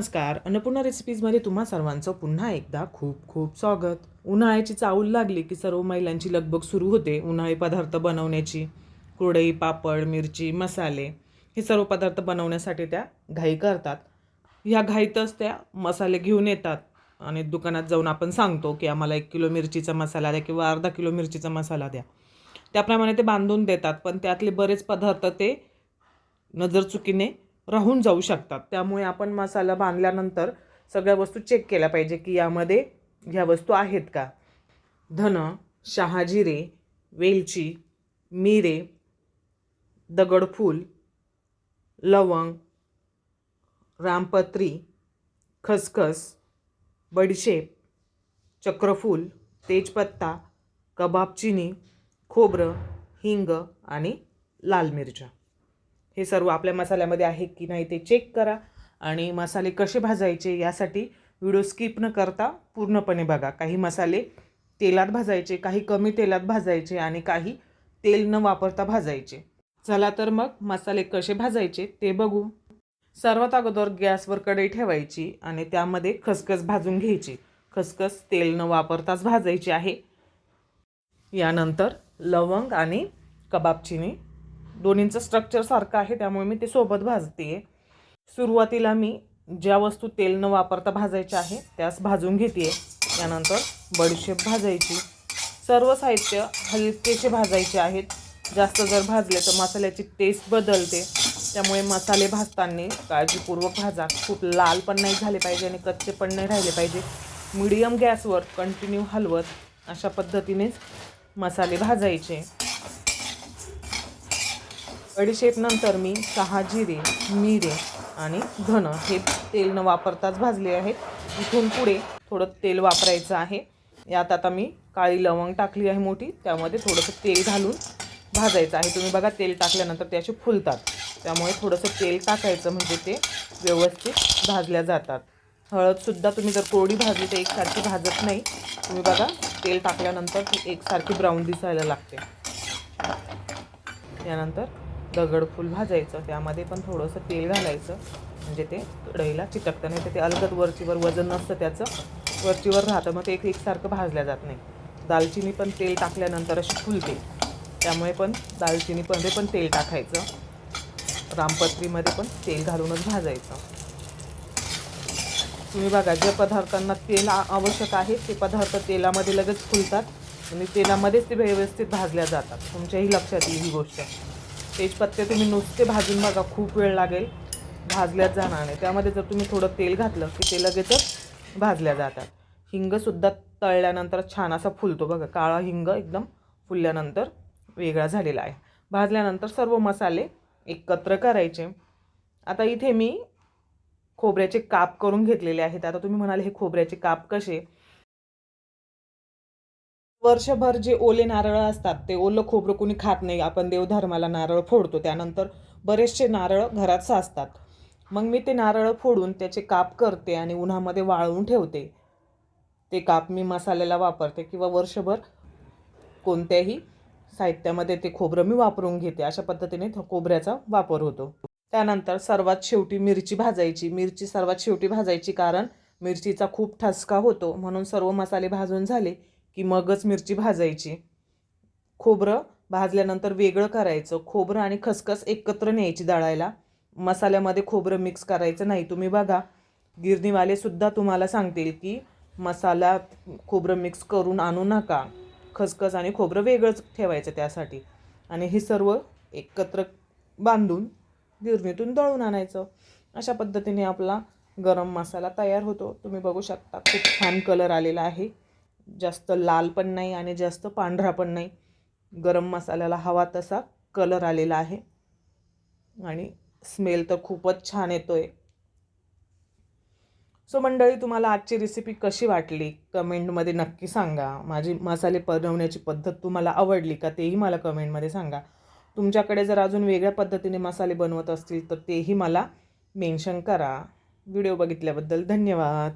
नमस्कार. अन्नपूर्णा रेसिपीजमध्ये तुम्हा सर्वांचं पुन्हा एकदा खूप खूप स्वागत. उन्हाळ्याची चाऊल लागली की सर्व महिलांची लगबग सुरू होते उन्हाळी पदार्थ बनवण्याची. कुरडई पापड मिरची मसाले हे सर्व पदार्थ बनवण्यासाठी त्या घाई करतात. ह्या घाईतच त्या मसाले घेऊन येतात. आणि दुकानात जाऊन आपण सांगतो की आम्हाला एक किलो मिरचीचा मसाला द्या किंवा अर्धा किलो मिरचीचा मसाला द्या. त्याप्रमाणे ते बांधून देतात पण त्यातले बरेच पदार्थ ते नजरचुकीने राहून जाऊ शकतात. त्यामुळे आपण मसाला बांधल्यानंतर सगळ्या वस्तू चेक केल्या पाहिजे की यामध्ये ह्या वस्तू आहेत का? धन शहाजिरे वेलची मिरे दगडफूल लवंग रामपत्री खसखस बडीशेप चक्रफूल तेजपत्ता कबाब चिनी खोबरं हिंग आणि लाल मिरच्या. हे सर्व आपल्या मसाल्यामध्ये आहे की नाही ते चेक करा. आणि मसाले कसे भाजायचे यासाठी व्हिडिओ स्किप न करता पूर्णपणे बघा. काही मसाले तेलात भाजायचे काही कमी तेलात भाजायचे आणि काही तेल न वापरता भाजायचे. चला तर मग मसाले कसे भाजायचे ते बघू. सर्वात अगोदर गॅसवर कढई ठेवायची आणि त्यामध्ये खसखस भाजून घ्यायची. खसखस तेल न वापरताच भाजायची आहे. यानंतर लवंग आणि कबाबचिनी दोन्हींचं स्ट्रक्चर सारखं आहे त्यामुळे मी ते सोबत भाजते सुरुवातीला मी ज्या वस्तू तेल न वापरता भाजायच्या आहे त्यास भाजून घेते त्यानंतर बडीशेप भाजायची. सर्व साहित्य हलकेसे भाजायचे आहेत. जास्त जर भाजले तर मसाल्याची टेस्ट बदलते. त्यामुळे मसाले भाजताना काळजीपूर्वक भाजा. खूप लाल पण नाही झाले पाहिजे आणि कच्चे पण नाही राहिले पाहिजे. मीडियम गॅसवर कंटिन्यू हलवत अशा पद्धतीनेच मसाले भाजायचे. बडीशेप नंतर मी सहा जिरे मिरे आणि धन हे तेल न वापरताच भाजले आहेत. इथून पुढे थोडं तेल वापरायचं आहे. यात आता मी काळी लवंग टाकली आहे मोठी. त्यामध्ये थोडंसं तेल घालून भाजायचं आहे. तुम्ही बघा तेल टाकल्यानंतर ते असे फुलतात. त्यामुळे थोडंसं तेल टाकायचं म्हणजे ते व्यवस्थित भाजल्या जातात. हळदसुद्धा तुम्ही जर कोरडी भाजली तर एकसारखी भाजत नाही. तुम्ही बघा तेल टाकल्यानंतर ती एकसारखी ब्राऊन दिसायला लागते. यानंतर दगडफूल भाजायचं त्यामध्ये पण थोडंसं तेल घालायचं म्हणजे ते कढईला चिटकतं नाही तर ते अलगद वरचीवर वजन नसतं त्याचं. वरचीवर राहतं मग ते एक एकसारखं भाजल्या जात नाही. दालचिनी पण तेल टाकल्यानंतर अशी फुलते. त्यामुळे पण दालचिनीमध्ये पण तेल टाकायचं. रामपत्रीमध्ये पण तेल घालूनच भाजायचं. तुम्ही बघा ज्या पदार्थांना तेल आवश्यक आहे ते पदार्थ तेलामध्ये लगेच फुलतात. आणि तेलामध्येच ते व्यवस्थित भाजल्या जातात. तुमच्याही लक्षात येईल ही गोष्ट. तेजपत्ते तुम्ही नुसते भाजून बघा खूप वेळ लागेल. भाजल्याच जाणार नाही. त्यामध्ये जर तुम्ही थोडं तेल घातलं की ते लगेचच भाजल्या जातात. हिंगसुद्धा तळल्यानंतर छान असा फुलतो बघा. काळा हिंग एकदम फुलल्यानंतर वेगळा झालेला आहे. भाजल्यानंतर सर्व मसाले एकत्र करायचे. आता इथे मी खोबऱ्याचे काप करून घेतलेले आहेत. आता तुम्ही म्हणाले हे खोबऱ्याचे काप कसे? वर्षभर जे ओले नारळ असतात ते ओलं खोबरं कुणी खात नाही. आपण देवधर्माला नारळ फोडतो. त्यानंतर बरेचसे नारळ घरात साचतात. मग मी ते नारळ फोडून त्याचे काप करते आणि उन्हामध्ये वाळवून ठेवते. ते काप मी मसाल्याला वापरते किंवा वर्षभर कोणत्याही साहित्यामध्ये ते खोबरं मी वापरून घेते. अशा पद्धतीने खोबऱ्याचा वापर होतो. त्यानंतर सर्वात शेवटी मिरची भाजायची. मिरची सर्वात शेवटी भाजायची कारण मिरचीचा खूप ठसका होतो. म्हणून सर्व मसाले भाजून झाले. की मगच मिरची भाजायची. खोबरं भाजल्यानंतर वेगळं करायचं. खोबरं आणि खसखस एकत्र न्यायची दळायला. मसाल्यामध्ये खोबरं मिक्स करायचं नाही. तुम्ही बघा गिरणीवालेसुद्धा तुम्हाला सांगतील की मसाला खोबरं मिक्स करून आणू नका. खसखस आणि खोबरं वेगळंच ठेवायचं त्यासाठी. आणि हे सर्व एकत्र बांधून गिरणीतून दळून आणायचं. अशा पद्धतीने आपला गरम मसाला तयार होतो. तुम्ही बघू शकता खूप छान कलर आलेला आहे. जास्त लाल पण नाही आणि जास्त पांढरा पण नाही. गरम मसाल्याला हवा तसा कलर आलेला आहे. आणि स्मेल तर खूपच छान येतो आहे सो मंडळी तुम्हाला आजची रेसिपी कशी वाटली? कमेंटमध्ये नक्की सांगा. माझी मसाले बनवण्याची पद्धत तुम्हाला आवडली का तेही मला कमेंटमध्ये सांगा. तुमच्याकडे जर अजून वेगळ्या पद्धतीने मसाले बनवत असतील तर तेही मला मेन्शन करा. व्हिडिओ बघितल्याबद्दल धन्यवाद.